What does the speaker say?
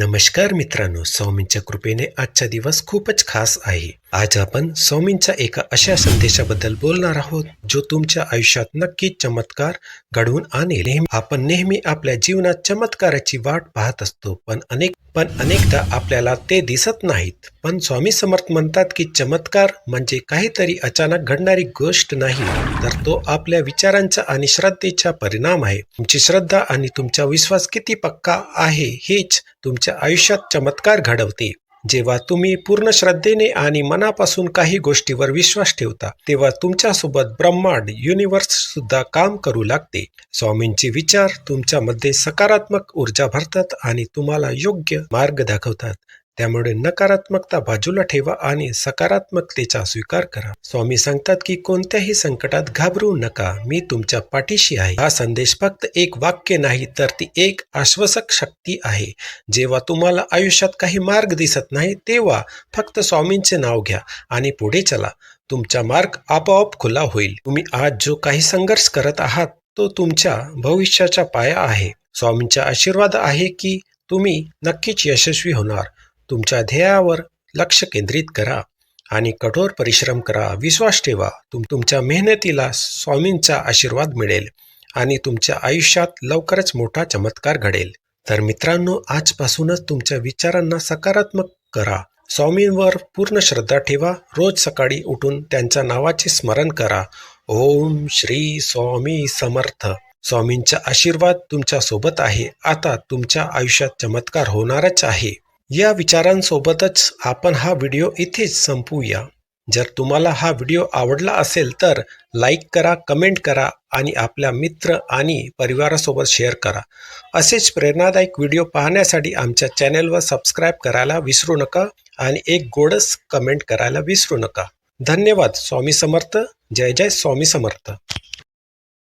नमस्कार मित्रांनो स्वामींच्या कृपेने आजचा दिवस खूपच खास आहे. आज आपण स्वामींच्या एका अशा संदेशाबद्दल बोलणार आहोत जो तुमच्या आयुष्यात नक्कीच चमत्कार घडवून आणेल. नेहमी आपण नेहमी आपल्या जीवनात चमत्काराची वाट पाहत असतो पण अनेक पण अनेकदा आपल्याला ते दिसत नाहीत. पण स्वामी समर्थ म्हणतात की चमत्कार म्हणजे काहीतरी अचानक घडणारी गोष्ट नाही तर तो आपल्या विचारांचा आणि श्रद्धेचा परिणाम आहे. तुमची श्रद्धा आणि तुमचा विश्वास किती पक्का आहे हेच तुमच्या आयुष्यात चमत्कार घडवते. जेव्हा तुम्ही पूर्ण श्रद्धेने आणि मनापासून काही गोष्टीवर विश्वास ठेवता तेव्हा तुमच्यासोबत ब्रह्मांड युनिव्हर्स सुद्धा काम करू लागते. स्वामींचे विचार तुमच्यामध्ये सकारात्मक ऊर्जा भरतात आणि तुम्हाला योग्य मार्ग दाखवतात. त्यामुळे नकारात्मकता बाजूला ठेवा आणि सकारात्मकतेचा स्वीकार करा. स्वामी सांगतात की कोणत्याही संकटात घाबरू नका. मी तुमच्या पाठीशी आहे. हा संदेश फक्त एक वाक्य नाही तर ती एक आश्वासक शक्ती आहे. जेव्हा तुम्हाला आयुष्यात काही मार्ग दिसत नाही तेव्हा फक्त स्वामींचे नाव घ्या आणि पुढे चला. तुमचा मार्ग आपोआप खुला होईल. तुम्ही आज जो काही संघर्ष करत आहात तो तुमच्या भविष्याचा पाया आहे. स्वामींचा आशीर्वाद आहे की तुम्ही नक्कीच यशस्वी होणार. तुमच्या ध्येयावर लक्ष केंद्रित करा आणि कठोर परिश्रम करा. विश्वास ठेवा. तुम तुमच्या मेहनतीला स्वामींचा आशीर्वाद मिळेल आणि तुमच्या आयुष्यात लवकरच मोठा चमत्कार घडेल. तर मित्रांनो आजपासूनच तुमच्या विचारांना सकारात्मक करा. स्वामींवर पूर्ण श्रद्धा ठेवा. रोज सकाळी उठून त्यांच्या नावाचे स्मरण करा. ओम श्री स्वामी समर्थ. स्वामींचा आशीर्वाद तुमच्यासोबत आहे. आता तुमच्या आयुष्यात चमत्कार होणारच आहे. या विचारांसोबतच आपण हा व्हिडिओ इथेच संपवूया जर तुम्हाला हा व्हिडिओ आवडला असेल तर लाईक करा कमेंट करा आणि आपल्या मित्र आणि परिवारासोबत शेअर करा. असेच प्रेरणादायक व्हिडिओ पाहण्यासाठी आमच्या चॅनेलवर सबस्क्राईब करायला विसरू नका आणि एक गोडस कमेंट करायला विसरू नका. धन्यवाद स्वामी समर्थ. जय जय स्वामी समर्थ.